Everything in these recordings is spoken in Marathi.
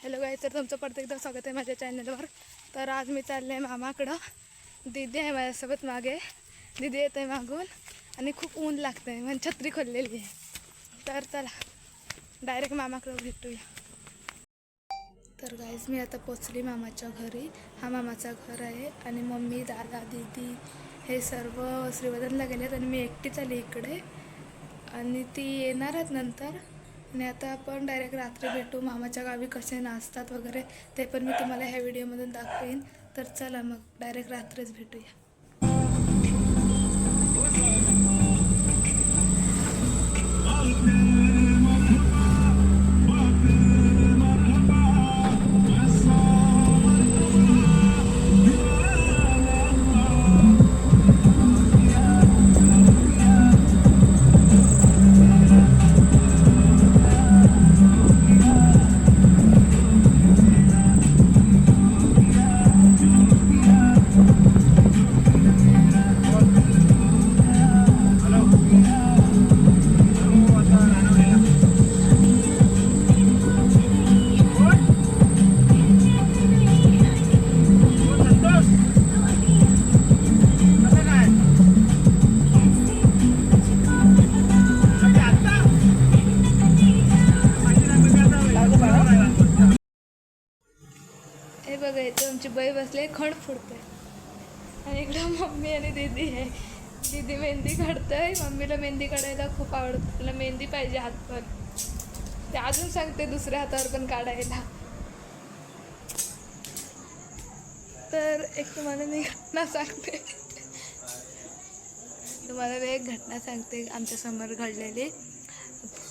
हॅलो गाय तर तुमचं परत एकदा स्वागत आहे माझ्या चॅनलवर. तर आज मी चालले आहे मामाकडं. दीदी आहे माझ्यासोबत मागे. दीदी येत आहे मागून आणि खूप ऊन लागतं आहे म्हणजे छत्री खोललेली आहे. तर चला डायरेक्ट मामाकडं भेटूया. तर गाईज मी आता पोचली मामाच्या घरी. हा मामाचा घर आहे आणि मम्मी दादा दीदी हे सर्व श्रीवर्धनला गेलेत आणि मी एकटीच आली इकडे. आणि ती येणार आहेत नंतर. आणि आता आपण डायरेक्ट रात्री भेटू. मामाच्या गावी कसे नाचतात वगैरे ते पण मी तुम्हाला ह्या व्हिडिओमधून दाखवेन. तर चला मग डायरेक्ट रात्रीच भेटूया. बसले फुडते आणि इकडं मम्मी आणि दीदी आहे. दीदी मेहंदी काढते मम्मीला मेहंदी काढायला खूप आवडतं. तिला मेहंदी पाहिजे हात पण ते अजून सांगते दुसऱ्या हातावर पण काढायला. तर एक तुम्हाला मी घटना सांगते. तुम्हाला मी एक घटना सांगते आमच्यासमोर घडलेली.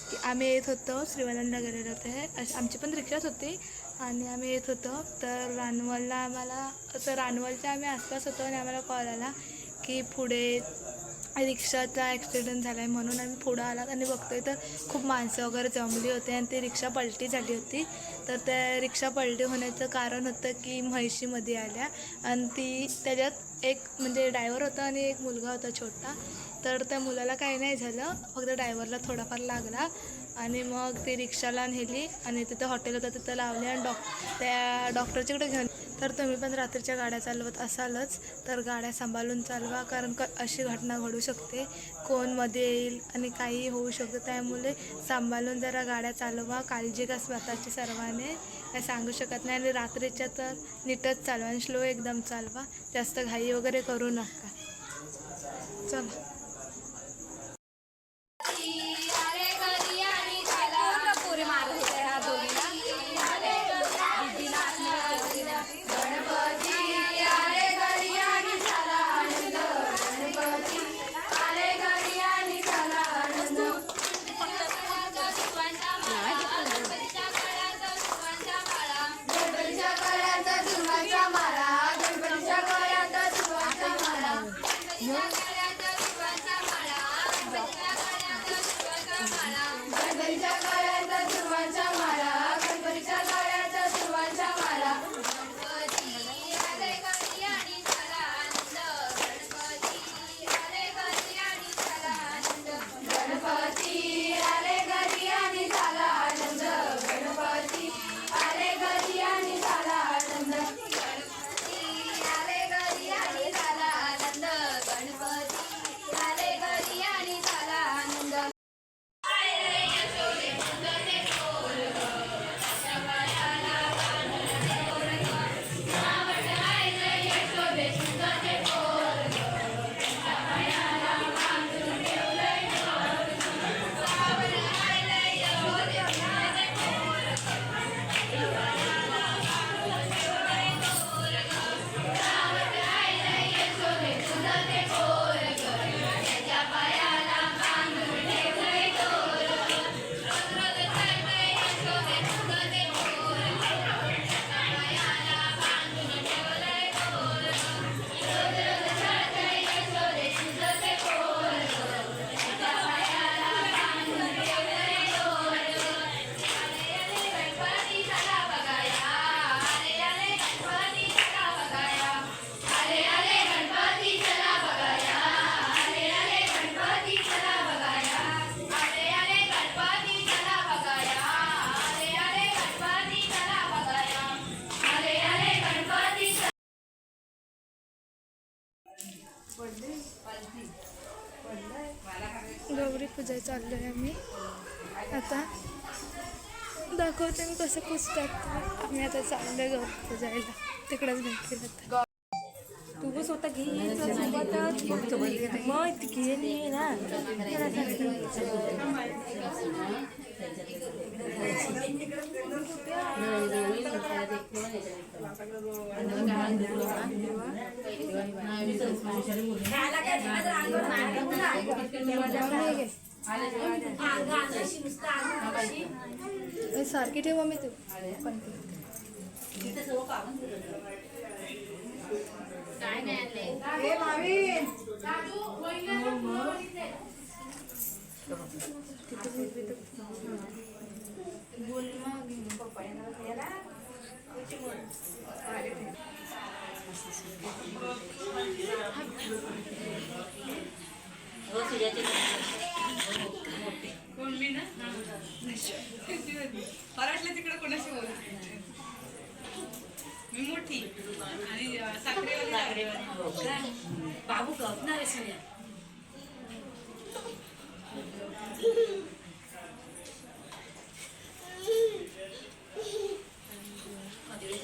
की आम्ही येत होतो श्रीवर्धनला गेलेलो होते. अशी आमची पण रिक्षाच होती. आणि आम्ही येत होतो. तर रानवलला आम्हाला असं रानवलच्या आम्ही आसपास होतो आणि आम्हाला कॉल आला की पुढे रिक्षाचा ॲक्सिडेंट झाला आहे म्हणून आम्ही पुढं आलात आणि बघतोय तर खूप माणसं वगैरे जमली होती आणि ती रिक्षा पलटी झाली होती. तर त्या रिक्षा पलटी होण्याचं कारण होतं की म्हैशीमध्ये आल्या आणि ती त्याच्यात एक म्हणजे ड्रायव्हर होता आणि एक मुलगा होता छोटा. तर त्या मुलाला काही नाही झालं. फक्त ड्रायव्हरला थोडाफार लागला. आणि मग ती रिक्षाला नेली आणि तिथं हॉटेल होतं तिथं लावले आणि डॉक त्या डॉक्टरच्याकडे घेऊन तर तुम्ही पण रात्रीच्या गाड्या चालवत असालच तर गाड्या सांभाळून चालवा कारण क अशी घटना घडू शकते. कोणमध्ये येईल आणि काही होऊ शकतं त्यामुळे सांभाळून जरा गाड्या चालवा काळजी का स्वतःची सर्वाने. काय सांगू शकत नाही आणि रात्रीच्या तर नीटच चालवा आणि स्लो एकदम चालवा. जास्त घाई वगैरे करू नका. चला. चाललो आहे आम्ही. आता दाखवते मी कसं पुसतात ते. आम्ही आता चाललोय गौरी पूजायला तिकडंच भेटतील आता. तू स्वतः घे सोबतच मग ती गेली ना. सारखी ठेवा मी तू बोलली ना मराठल्या तिकडे कोणाशी बोल? मी मोठी. आणि साखरेवाली बाबू गपणार आहे सगळ्या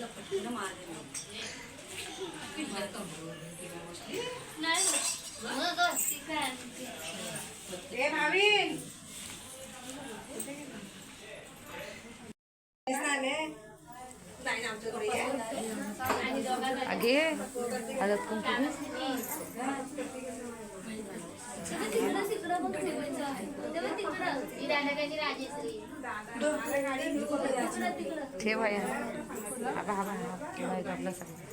पटकन मार आगे हळद कुंकू ठेव आहे हा। हा। हा आपलं सगळं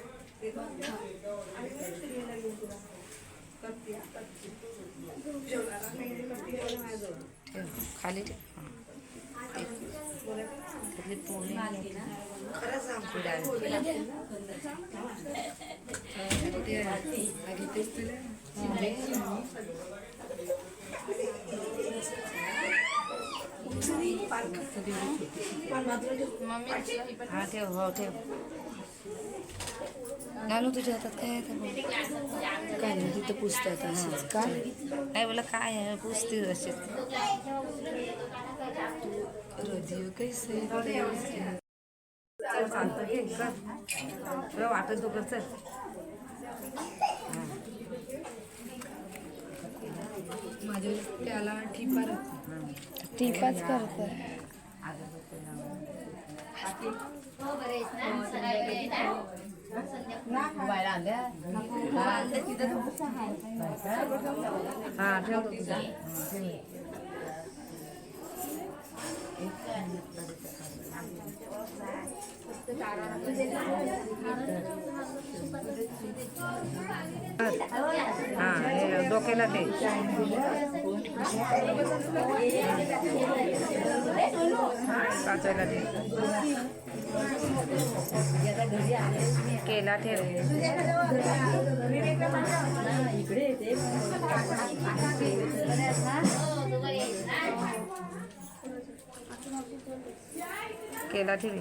ठेव खाली ठेव. आली. हा ठेव हो ठेव. नानू तुझ्या हातात काय आहे काय नाही तिथं पुसतात हां. का नाही बोला काय आहे? पुसते असे हृदय कैसे चल चालतं. घे कर तुला वाटत तो कर चल. माझ्या त्याला ठिपार टिपाच करतोय. हा तुझा हा, ठेव. हा हे डोक्याला ते काचायला ते केला ठेव केला ठेवी.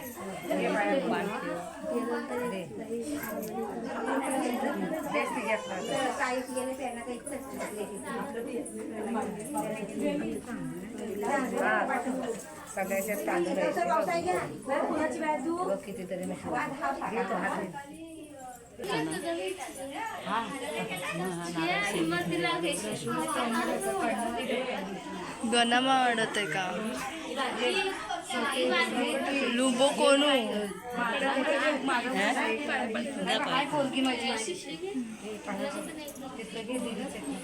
सगळ्याच्यात तांदूळ आहे कितीतरी मी गणामा आवडत का? लुबो कोणू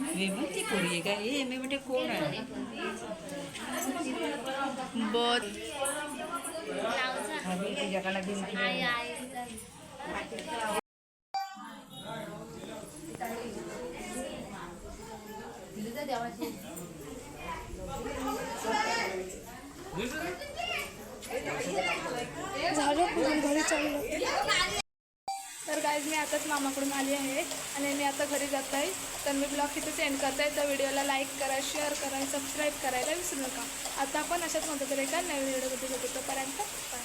मी म्हणते पोरी का? हे मी कोण आहे? बत. तुझ्याकडे भिंती आहे. झालं पूजन घरी चाललं तर गाईज मी आताच मामाकडून आली आहे आणि मी आता घरी जात आहे. तर मी ब्लॉग इथेच सेंड करत आहे तर व्हिडिओला लाईक करा शेअर करा सबस्क्राईब करायला विसरू नका. आता आपण अशाच म्हणतो तर एका नवीन व्हिडिओमध्ये भेटू. तोपर्यंत बाय